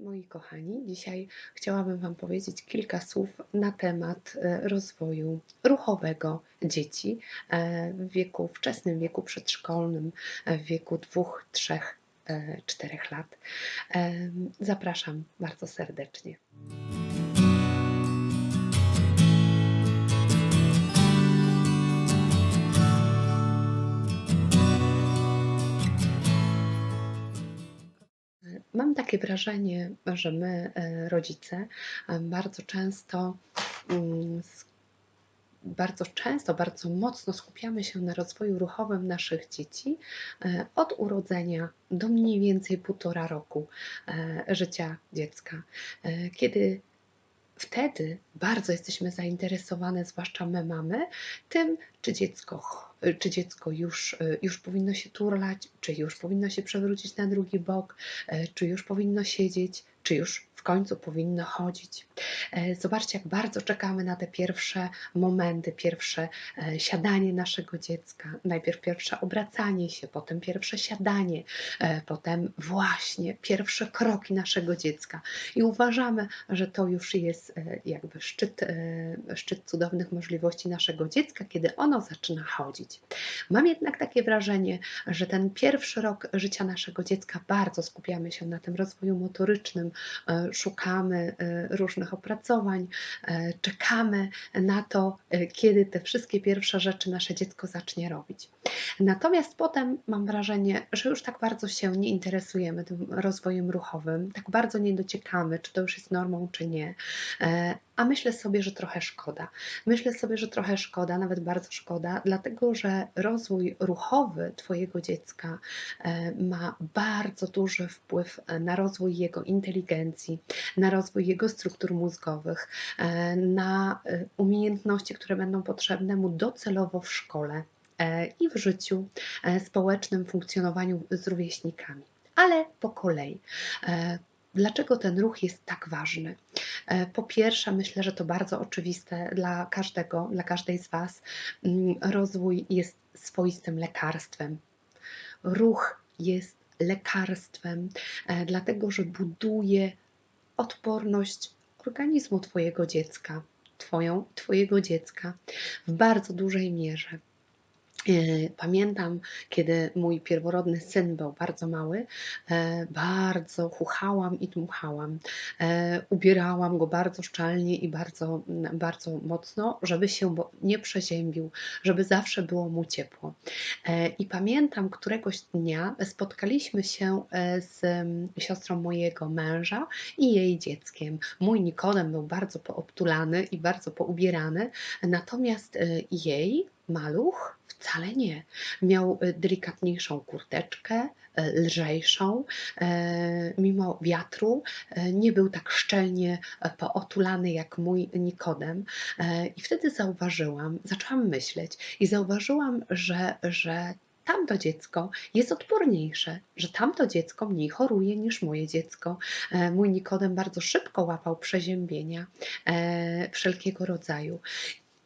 Moi kochani, dzisiaj chciałabym Wam powiedzieć kilka słów na temat e, rozwoju ruchowego dzieci e, w wieku, wczesnym wieku przedszkolnym, e, w wieku dwóch, trzech, czterech lat. Zapraszam bardzo serdecznie. Takie wrażenie, że my, e, rodzice, e, bardzo często mm, bardzo często, bardzo mocno skupiamy się na rozwoju ruchowym naszych dzieci e, od urodzenia do mniej więcej półtora roku życia dziecka, kiedy wtedy bardzo jesteśmy zainteresowane, zwłaszcza my mamy, tym, czy dziecko, czy dziecko już, e, już powinno się turlać, czy już powinno się przewrócić na drugi bok, e, czy już powinno siedzieć, czy już końcu powinno chodzić. E, Zobaczcie, jak bardzo czekamy na te pierwsze momenty, pierwsze e, siadanie naszego dziecka. Najpierw pierwsze obracanie się, potem pierwsze siadanie, e, potem właśnie pierwsze kroki naszego dziecka. I uważamy, że to już jest jakby szczyt, szczyt cudownych możliwości naszego dziecka, kiedy ono zaczyna chodzić. Mam jednak takie wrażenie, że ten pierwszy rok życia naszego dziecka bardzo skupiamy się na tym rozwoju motorycznym, szukamy e, różnych opracowań, e, czekamy na to, e, kiedy te wszystkie pierwsze rzeczy nasze dziecko zacznie robić. Natomiast potem mam wrażenie, że już tak bardzo się nie interesujemy tym rozwojem ruchowym, tak bardzo nie dociekamy, czy to już jest normą, czy nie. A myślę sobie, że trochę szkoda. Myślę sobie, że trochę szkoda, nawet bardzo szkoda, dlatego że rozwój ruchowy Twojego dziecka e, ma bardzo duży wpływ na rozwój jego inteligencji, na rozwój jego struktur mózgowych, e, na e, umiejętności, które będą potrzebne mu docelowo w szkole i w życiu społecznym, funkcjonowaniu z rówieśnikami. Ale po kolei. Dlaczego ten ruch jest tak ważny? E, Po pierwsze, myślę, że to bardzo oczywiste dla każdego, dla każdej z Was. Mm, Rozwój jest swoistym lekarstwem. Ruch jest lekarstwem, e, dlatego że buduje odporność organizmu Twojego dziecka, Twoją, Twojego dziecka w bardzo dużej mierze. E, Pamiętam, kiedy mój pierworodny syn był bardzo mały, e, bardzo chuchałam i dmuchałam. E, Ubierałam go bardzo szczelnie i bardzo, bardzo mocno, żeby się nie przeziębił, żeby zawsze było mu ciepło. E, I pamiętam, któregoś dnia spotkaliśmy się z mm, siostrą mojego męża i jej dzieckiem. Mój Nikodem był bardzo poobtulany i bardzo poubierany, natomiast jej maluch wcale nie. Miał e, delikatniejszą kurteczkę, e, lżejszą, e, mimo wiatru nie był tak szczelnie pootulany jak mój Nikodem. I wtedy zauważyłam, zaczęłam myśleć i zauważyłam, że, że tamto dziecko jest odporniejsze, że tamto dziecko mniej choruje niż moje dziecko. Mój Nikodem bardzo szybko łapał przeziębienia wszelkiego rodzaju.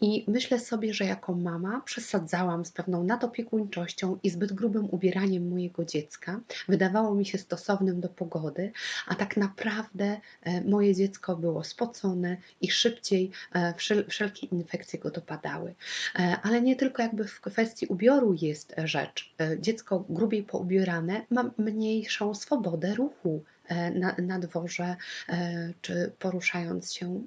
I myślę sobie, że jako mama przesadzałam z pewną nadopiekuńczością i zbyt grubym ubieraniem mojego dziecka. Wydawało mi się stosownym do pogody, a tak naprawdę e, moje dziecko było spocone i szybciej e, wszel- wszelkie infekcje go dopadały. E, Ale nie tylko jakby w kwestii ubioru jest rzecz. Dziecko grubiej poubierane ma mniejszą swobodę ruchu na, na dworze, czy poruszając się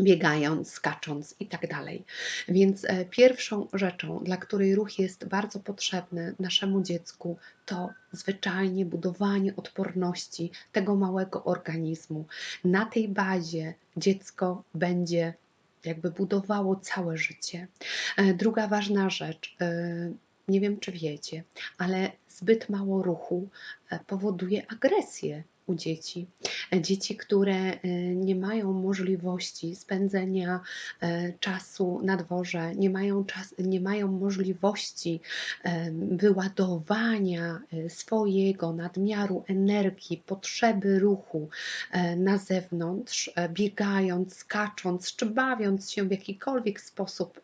biegając, skacząc i tak dalej. Więc e, pierwszą rzeczą, dla której ruch jest bardzo potrzebny naszemu dziecku, to zwyczajnie budowanie odporności tego małego organizmu. Na tej bazie dziecko będzie jakby budowało całe życie. E, Druga ważna rzecz, e, nie wiem czy wiecie, ale zbyt mało ruchu powoduje agresję u dzieci. E, Dzieci, które e, nie mają możliwości spędzenia e, czasu na dworze, nie mają, czas, nie mają możliwości wyładowania swojego nadmiaru energii, potrzeby ruchu na zewnątrz, biegając, skacząc, czy bawiąc się w jakikolwiek sposób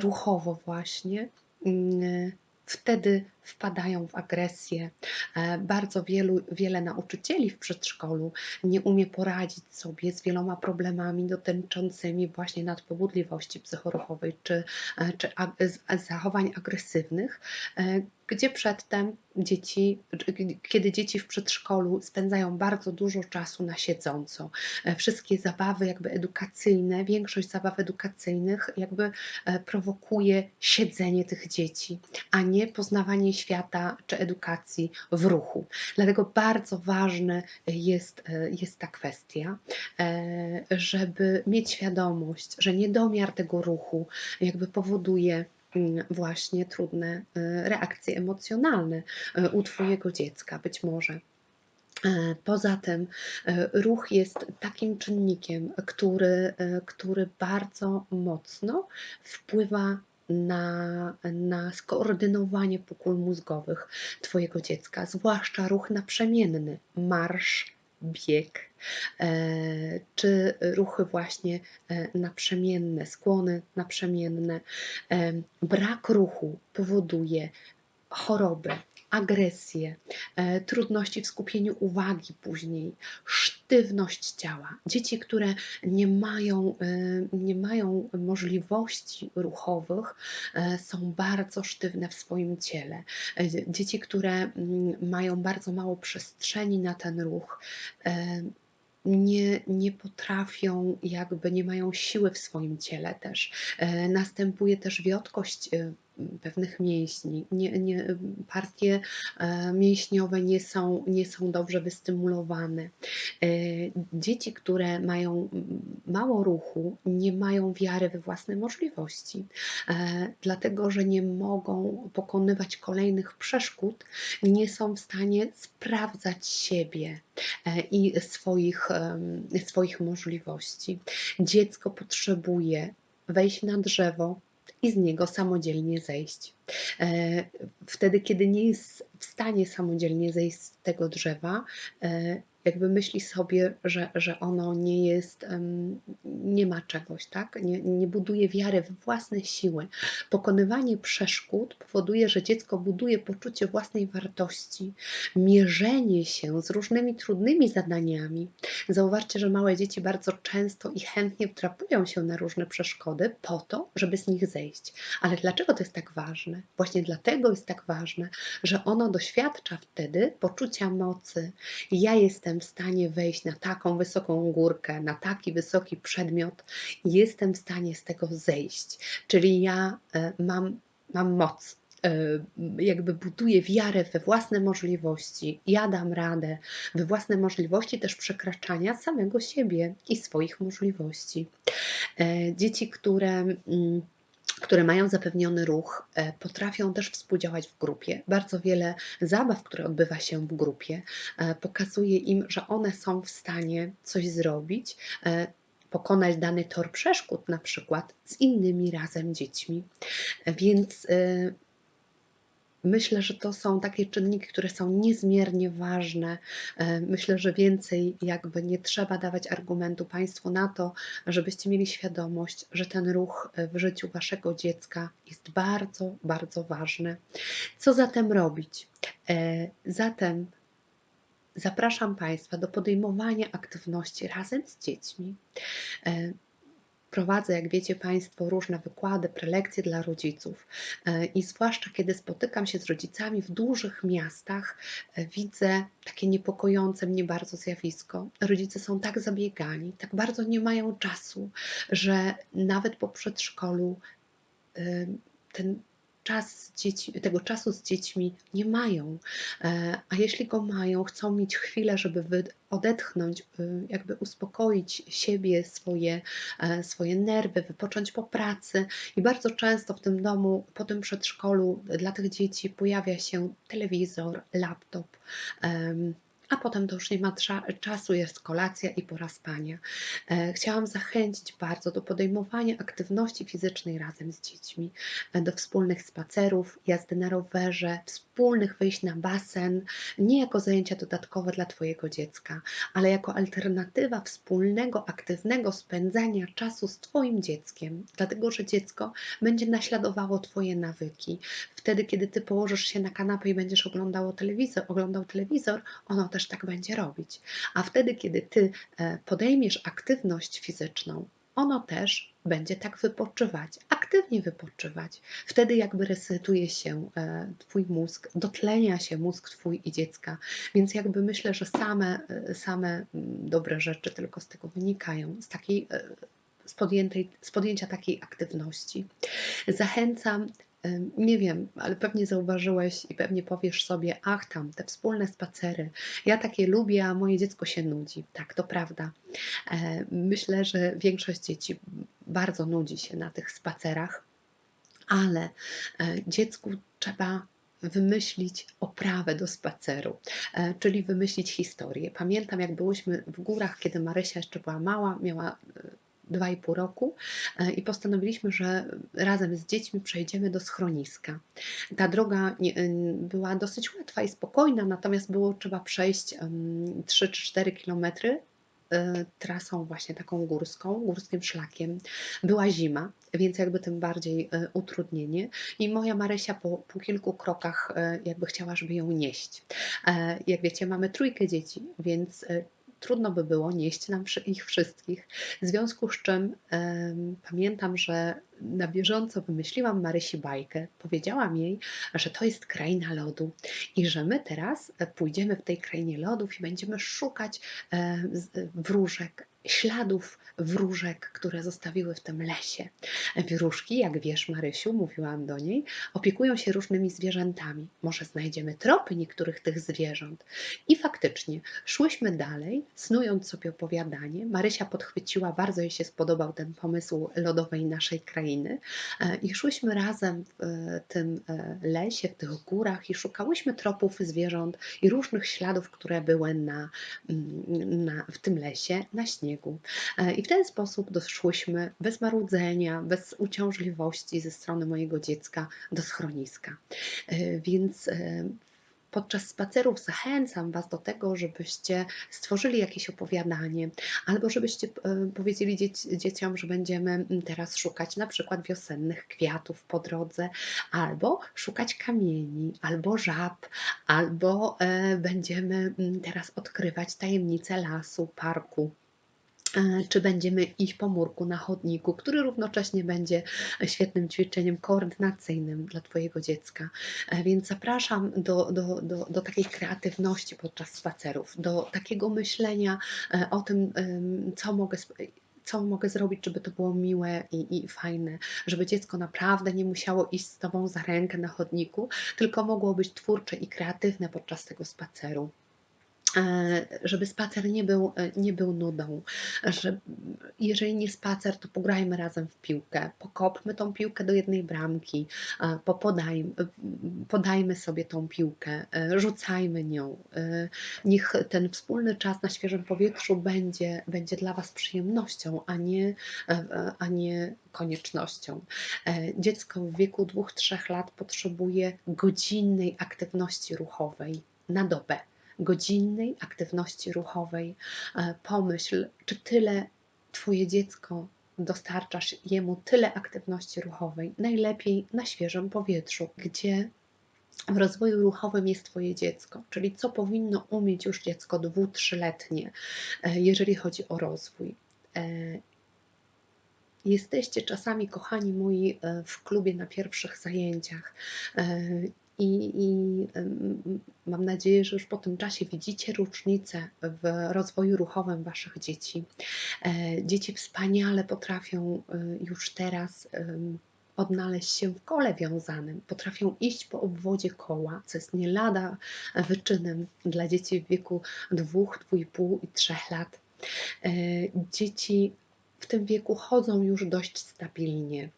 ruchowo właśnie, mm, wtedy wpadają w agresję. E, bardzo wielu, wiele nauczycieli w przedszkolu nie umie poradzić sobie z wieloma problemami dotyczącymi właśnie nadpobudliwości psychoruchowej czy, e, czy zachowań agresywnych, e, gdzie przedtem dzieci, kiedy dzieci w przedszkolu spędzają bardzo dużo czasu na siedząco. Wszystkie zabawy jakby edukacyjne, większość zabaw edukacyjnych jakby prowokuje siedzenie tych dzieci, a nie poznawanie świata czy edukacji w ruchu. Dlatego bardzo ważna jest, e, jest ta kwestia, żeby mieć świadomość, że niedomiar tego ruchu jakby powoduje Mm, właśnie trudne y, reakcje emocjonalne u Twojego dziecka, być może. E, poza tym ruch jest takim czynnikiem, który, który bardzo mocno wpływa na, na skoordynowanie pokój mózgowych Twojego dziecka, zwłaszcza ruch naprzemienny, marsz, bieg, e, czy ruchy właśnie e, naprzemienne, skłony naprzemienne. E, brak ruchu powoduje choroby, agresję, e, trudności w skupieniu uwagi później, sztywność ciała. Dzieci, które nie mają, e, nie mają możliwości ruchowych, e, są bardzo sztywne w swoim ciele. Dzieci, które mm, mają bardzo mało przestrzeni na ten ruch, nie, nie potrafią, jakby nie mają siły w swoim ciele też. Następuje też wiotkość pewnych mięśni. Nie, nie, partie e, mięśniowe nie są, nie są dobrze wystymulowane. E, dzieci, które mają mało ruchu, nie mają wiary we własne możliwości, e, dlatego że nie mogą pokonywać kolejnych przeszkód, nie są w stanie sprawdzać siebie i swoich, swoich możliwości. Dziecko potrzebuje wejść na drzewo, i z niego samodzielnie zejść. E, wtedy, kiedy nie jest w stanie samodzielnie zejść z tego drzewa, e, jakby myśli sobie, że, że ono nie jest, nie ma czegoś, tak? Nie, nie buduje wiary w własne siły. Pokonywanie przeszkód powoduje, że dziecko buduje poczucie własnej wartości, mierzenie się z różnymi trudnymi zadaniami. Zauważcie, że małe dzieci bardzo często i chętnie wtrapują się na różne przeszkody po to, żeby z nich zejść. Ale dlaczego to jest tak ważne? Właśnie dlatego jest tak ważne, że ono doświadcza wtedy poczucia mocy. Ja jestem jestem w stanie wejść na taką wysoką górkę, na taki wysoki przedmiot jestem w stanie z tego zejść. Czyli ja e, mam, mam moc, e, jakby buduję wiarę we własne możliwości, ja dam radę, we własne możliwości też przekraczania samego siebie i swoich możliwości. E, dzieci, które mm, które mają zapewniony ruch, e, potrafią też współdziałać w grupie. Bardzo wiele zabaw, które odbywa się w grupie, e, pokazuje im, że one są w stanie coś zrobić, e, pokonać dany tor przeszkód, na przykład z innymi razem dziećmi. Więc Myślę, że to są takie czynniki, które są niezmiernie ważne. E, myślę, że więcej jakby nie trzeba dawać argumentu Państwu na to, żebyście mieli świadomość, że ten ruch w życiu Waszego dziecka jest bardzo, bardzo ważny. Co zatem robić? E, zatem zapraszam Państwa do podejmowania aktywności razem z dziećmi. Prowadzę, jak wiecie Państwo, różne wykłady, prelekcje dla rodziców e, i zwłaszcza kiedy spotykam się z rodzicami w dużych miastach, e, widzę takie niepokojące mnie bardzo zjawisko. Rodzice są tak zabiegani, tak bardzo nie mają czasu, że nawet po przedszkolu e, ten czas z dziećmi, tego czasu z dziećmi nie mają, e, a jeśli go mają, chcą mieć chwilę, żeby odetchnąć, y, jakby uspokoić siebie, swoje, e, swoje nerwy, wypocząć po pracy. I bardzo często w tym domu, po tym przedszkolu dla tych dzieci pojawia się telewizor, laptop a potem to już nie ma czasu, jest kolacja i pora spania. E, Chciałam zachęcić bardzo do podejmowania aktywności fizycznej razem z dziećmi, e, do wspólnych spacerów, jazdy na rowerze, wspólnych wyjść na basen, nie jako zajęcia dodatkowe dla Twojego dziecka, ale jako alternatywa wspólnego, aktywnego spędzania czasu z Twoim dzieckiem, dlatego że dziecko będzie naśladowało Twoje nawyki. Wtedy, kiedy Ty położysz się na kanapę i będziesz oglądał telewizor, oglądał telewizor, ono też tak będzie robić. A wtedy, kiedy Ty e, podejmiesz aktywność fizyczną, ono też będzie tak wypoczywać, aktywnie wypoczywać. Wtedy jakby resetuje się e, Twój mózg, dotlenia się mózg Twój i dziecka. Więc jakby myślę, że same, e, same mm, dobre rzeczy tylko z tego wynikają, z takiej z, podjętej, z podjęcia takiej aktywności. Zachęcam Nie wiem, ale pewnie zauważyłeś i pewnie powiesz sobie, ach tam, te wspólne spacery, ja takie lubię, a moje dziecko się nudzi. Tak, to prawda. E, Myślę, że większość dzieci bardzo nudzi się na tych spacerach, ale e, dziecku trzeba wymyślić oprawę do spaceru, e, czyli wymyślić historię. Pamiętam, jak byłyśmy w górach, kiedy Marysia jeszcze była mała, miała e, dwa i pół roku e, i postanowiliśmy, że razem z dziećmi przejdziemy do schroniska. Ta droga y, była dosyć łatwa i spokojna, natomiast było trzeba przejść em, 3 czy 4 kilometry e, trasą właśnie taką górską, górskim szlakiem. Była zima, więc jakby tym bardziej e, utrudnienie. I moja Marysia po, po kilku krokach e, jakby chciała, żeby ją nieść. E, Jak wiecie, mamy trójkę dzieci, więc e, trudno by było nieść nam ich wszystkich. W związku z czym pamiętam, że na bieżąco wymyśliłam Marysi bajkę. Powiedziałam jej, że to jest kraina lodu i że my teraz e, pójdziemy w tej krainie lodów i będziemy szukać e, wróżek, śladów wróżek, które zostawiły w tym lesie. Wróżki, jak wiesz, Marysiu, mówiłam do niej, opiekują się różnymi zwierzętami. Może znajdziemy tropy niektórych tych zwierząt. I faktycznie szłyśmy dalej, snując sobie opowiadanie. Marysia podchwyciła, bardzo jej się spodobał ten pomysł lodowej naszej krainy. E, I szłyśmy razem w e, tym e, lesie, w tych górach i szukałyśmy tropów zwierząt i różnych śladów, które były na, mm, na, w tym lesie, na śniegu. E, I w ten sposób doszłyśmy bez marudzenia, bez uciążliwości ze strony mojego dziecka do schroniska. E, Więc e, podczas spacerów zachęcam Was do tego, żebyście stworzyli jakieś opowiadanie, albo żebyście powiedzieli dzieci, dzieciom, że będziemy mm, teraz szukać na przykład wiosennych kwiatów po drodze, albo szukać kamieni, albo żab, albo będziemy mm, teraz odkrywać tajemnice lasu, parku czy będziemy iść po murku na chodniku, który równocześnie będzie świetnym ćwiczeniem koordynacyjnym dla Twojego dziecka. E, Więc zapraszam do, do, do, do takiej kreatywności podczas spacerów, do takiego myślenia e, o tym, co mogę. Co mogę zrobić, żeby to było miłe i, i fajne, żeby dziecko naprawdę nie musiało iść z Tobą za rękę na chodniku, tylko mogło być twórcze i kreatywne podczas tego spaceru e, żeby spacer nie był, e, nie był nudą, że jeżeli nie spacer, to pograjmy razem w piłkę, pokopmy tą piłkę do jednej bramki, e, popodajmy, podajmy sobie tą piłkę, e, rzucajmy nią. e, Niech ten wspólny czas na świeżym powietrzu będzie, będzie dla Was przyjemnością, a nie, e, e, a nie koniecznością. E, Dziecko w wieku 2-3 lat potrzebuje godzinnej aktywności ruchowej na dobę godzinnej aktywności ruchowej. E, Pomyśl, czy tyle Twoje dziecko dostarczasz jemu tyle aktywności ruchowej, najlepiej na świeżym powietrzu, gdzie w rozwoju ruchowym jest Twoje dziecko, czyli co powinno umieć już dziecko dwu, trzyletnie, e, jeżeli chodzi o rozwój. E, Jesteście czasami, kochani moi, w klubie na pierwszych zajęciach. I, i mam nadzieję, że już po tym czasie widzicie różnicę w rozwoju ruchowym Waszych dzieci. E, Dzieci wspaniale potrafią e, już teraz odnaleźć się w kole wiązanym, potrafią iść po obwodzie koła, co jest nie lada wyczynem dla dzieci w wieku dwóch, dwóch i trzech lat. E, Dzieci w tym wieku chodzą już dość stabilnie.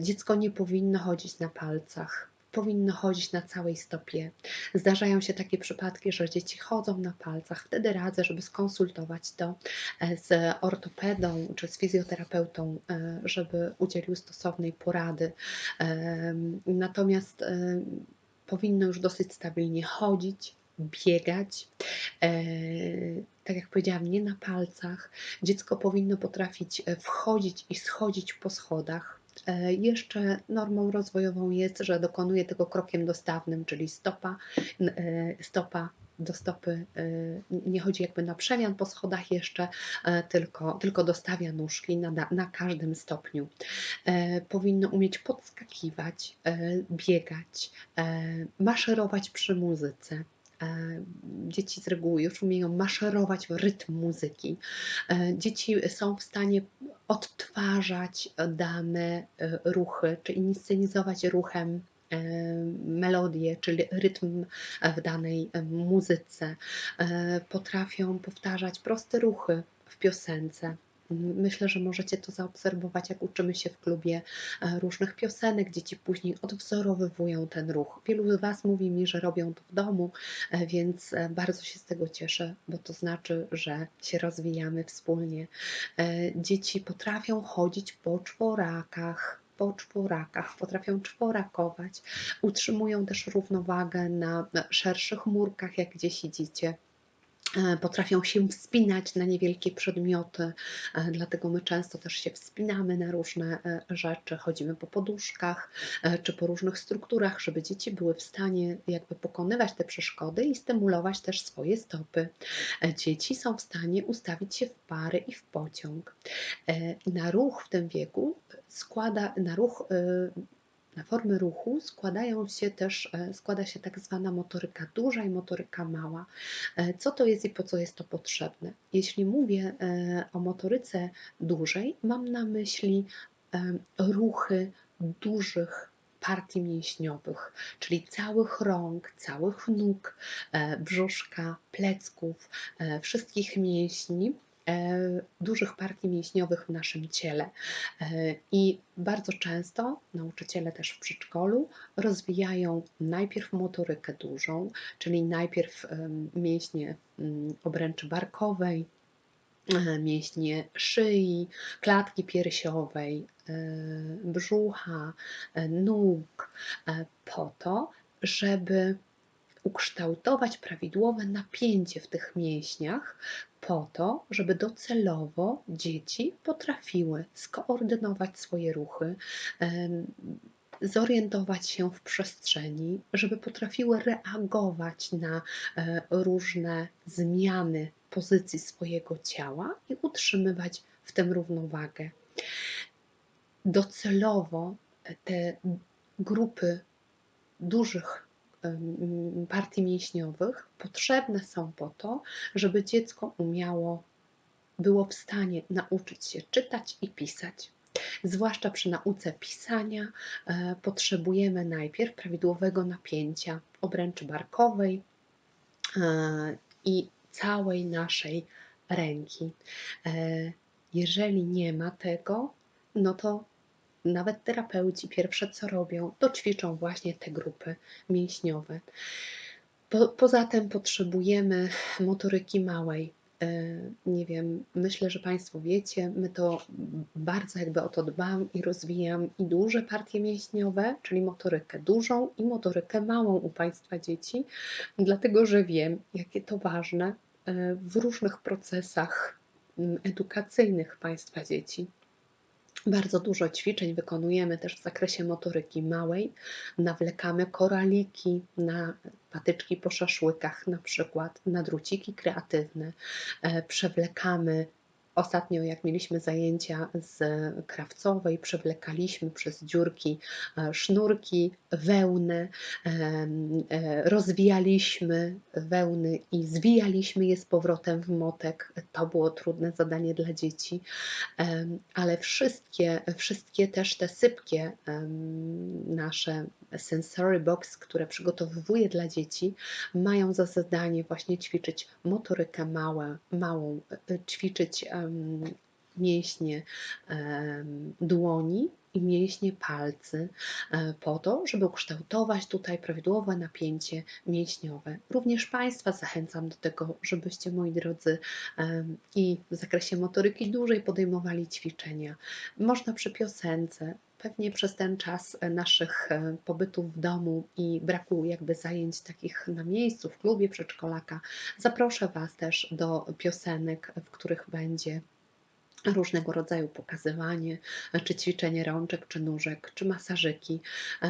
Dziecko nie powinno chodzić na palcach. Powinno chodzić na całej stopie. Zdarzają się takie przypadki, że dzieci chodzą na palcach. Wtedy radzę, żeby skonsultować to e, z ortopedą czy z fizjoterapeutą, e, żeby udzielił stosownej porady. Em, Natomiast powinno już dosyć stabilnie chodzić, biegać. E, tak jak powiedziałam, nie na palcach. Dziecko powinno potrafić e, wchodzić i schodzić po schodach. E, Jeszcze normą rozwojową jest, że dokonuje tego krokiem dostawnym, czyli stopa, e, stopa do stopy. e, Nie chodzi jakby na przemian po schodach jeszcze, tylko, tylko dostawia nóżki na, na, każdym stopniu. Powinno umieć podskakiwać, biegać, maszerować przy muzyce. E, Dzieci z reguły już umieją maszerować w rytm muzyki. E, Dzieci są w stanie odtwarzać dane e, ruchy, czy inscenizować ruchem melodię, czyli rytm w danej muzyce. Potrafią powtarzać proste ruchy w piosence. Myślę, że możecie to zaobserwować, jak uczymy się w klubie e, różnych piosenek. Dzieci później odwzorowywują ten ruch. Wielu z Was mówi mi, że robią to w domu, e, więc e, bardzo się z tego cieszę, bo to znaczy, że się rozwijamy wspólnie. Dzieci potrafią chodzić po czworakach. Po czworakach, potrafią czworakować, utrzymują też równowagę na szerszych murkach, jak gdzieś idziecie. E, Potrafią się wspinać na niewielkie przedmioty, e, dlatego my często też się wspinamy na różne e, rzeczy, chodzimy po poduszkach czy po różnych strukturach, żeby dzieci były w stanie jakby pokonywać te przeszkody i stymulować też swoje stopy. Dzieci są w stanie ustawić się w pary i w pociąg. Na ruch w tym wieku składa, na ruch na formy ruchu składają się też, e, składa się tak zwana motoryka duża i motoryka mała. E, Co to jest i po co jest to potrzebne? Jeśli mówię e, o motoryce dużej, mam na myśli ruchy dużych partii mięśniowych, czyli całych rąk, całych nóg, brzuszka, plecków, wszystkich mięśni, dużych partii mięśniowych w naszym ciele. E, I bardzo często nauczyciele też w przedszkolu rozwijają najpierw motorykę dużą, czyli najpierw em, mięśnie obręczy barkowej, e, mięśnie szyi, klatki piersiowej, e, brzucha, e, nóg, e, po to, żeby ukształtować prawidłowe napięcie w tych mięśniach, po to, żeby docelowo dzieci potrafiły skoordynować swoje ruchy, zorientować się w przestrzeni, żeby potrafiły reagować na e, różne zmiany pozycji swojego ciała i utrzymywać w tym równowagę. Docelowo te grupy dużych partii mięśniowych potrzebne są po to, żeby dziecko umiało, było w stanie nauczyć się czytać i pisać. Zwłaszcza przy nauce pisania e, potrzebujemy najpierw prawidłowego napięcia obręczy barkowej e, i całej naszej ręki. E, jeżeli nie ma tego, no to nawet terapeuci pierwsze co robią, to ćwiczą właśnie te grupy mięśniowe. Po, poza tym potrzebujemy motoryki małej. E, Nie wiem, myślę, że Państwo wiecie, my to bardzo jakby o to dbam i rozwijam i duże partie mięśniowe, czyli motorykę dużą i motorykę małą u Państwa dzieci, dlatego że wiem, jakie to ważne e, w różnych procesach edukacyjnych Państwa dzieci. Bardzo dużo ćwiczeń wykonujemy też w zakresie motoryki małej. Nawlekamy koraliki na patyczki po szaszłykach, na przykład na druciki kreatywne. E, Przewlekamy. Ostatnio, jak mieliśmy zajęcia z krawcowej, przewlekaliśmy przez dziurki e, sznurki, wełnę, em, e, rozwijaliśmy wełny i zwijaliśmy je z powrotem w motek. To było trudne zadanie dla dzieci ale wszystkie, wszystkie też te sypkie nasze sensory box, które przygotowuję dla dzieci, mają za zadanie właśnie ćwiczyć motorykę małe, małą, e, ćwiczyć mięśnie dłoni i mięśnie palcy e, po to, żeby ukształtować tutaj prawidłowe napięcie mięśniowe. Również Państwa zachęcam do tego, żebyście, moi drodzy, i w zakresie motoryki dłużej podejmowali ćwiczenia. Można przy piosence, pewnie przez ten czas e, naszych e, pobytów w domu i braku jakby zajęć takich na miejscu, w klubie przedszkolaka, zaproszę Was też do piosenek, w których będzie różnego rodzaju pokazywanie, e, czy ćwiczenie rączek, czy nóżek, czy masażyki.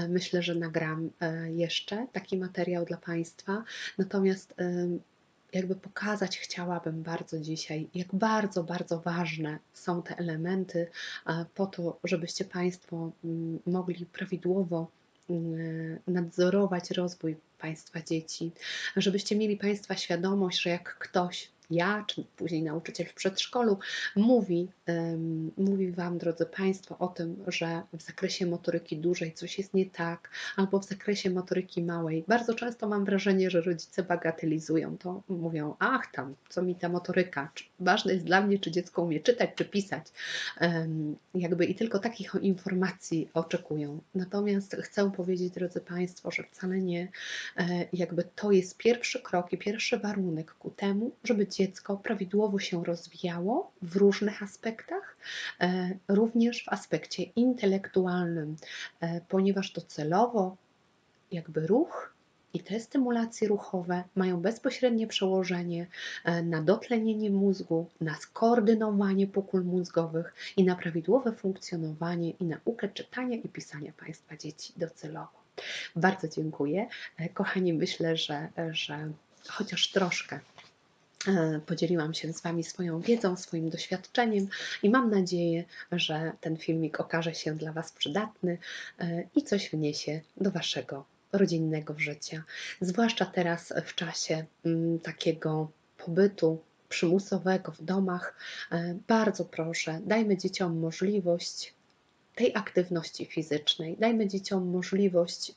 Myślę, że nagram jeszcze taki materiał dla Państwa. Natomiast jakby pokazać chciałabym bardzo dzisiaj, jak bardzo, bardzo ważne są te elementy po to, żebyście Państwo mm, mogli prawidłowo mm, nadzorować rozwój Państwa dzieci, żebyście mieli Państwa świadomość, że jak ktoś, ja czy później nauczyciel w przedszkolu, mówi, em, mówi Wam, drodzy Państwo, o tym, że w zakresie motoryki dużej coś jest nie tak, albo w zakresie motoryki małej. Bardzo często mam wrażenie, że rodzice bagatelizują to, mówią, ach tam, co mi ta motoryka, czy, ważne jest dla mnie, czy dziecko umie czytać, czy pisać. Em, jakby i tylko takich informacji oczekują. Natomiast chcę powiedzieć, drodzy Państwo, że wcale nie, E, jakby to jest pierwszy krok i pierwszy warunek ku temu, żeby dziecko prawidłowo się rozwijało w różnych aspektach, e, również w aspekcie intelektualnym, e, ponieważ docelowo jakby ruch i te stymulacje ruchowe mają bezpośrednie przełożenie na dotlenienie mózgu, na skoordynowanie pokul mózgowych i na prawidłowe funkcjonowanie i naukę czytania i pisania Państwa dzieci docelowo. Bardzo dziękuję. E, Kochani, myślę, że, że chociaż troszkę e, podzieliłam się z Wami swoją wiedzą, swoim doświadczeniem i mam nadzieję, że ten filmik okaże się dla Was przydatny e, i coś wniesie do Waszego rodzinnego życia. Zwłaszcza teraz w czasie mm, takiego pobytu przymusowego w domach. Bardzo proszę, dajmy dzieciom możliwość tej aktywności fizycznej. Dajmy dzieciom możliwość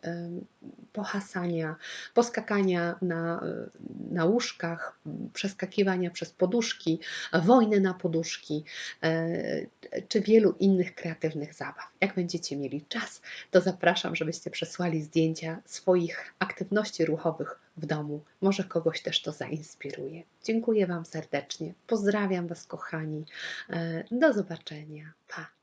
pohasania, poskakania na, e, na łóżkach, przeskakiwania przez poduszki, wojny na poduszki, e, czy wielu innych kreatywnych zabaw. Jak będziecie mieli czas, to zapraszam, żebyście przesłali zdjęcia swoich aktywności ruchowych w domu. Może kogoś też to zainspiruje. Dziękuję Wam serdecznie. Pozdrawiam Was, kochani. E, Do zobaczenia. Pa.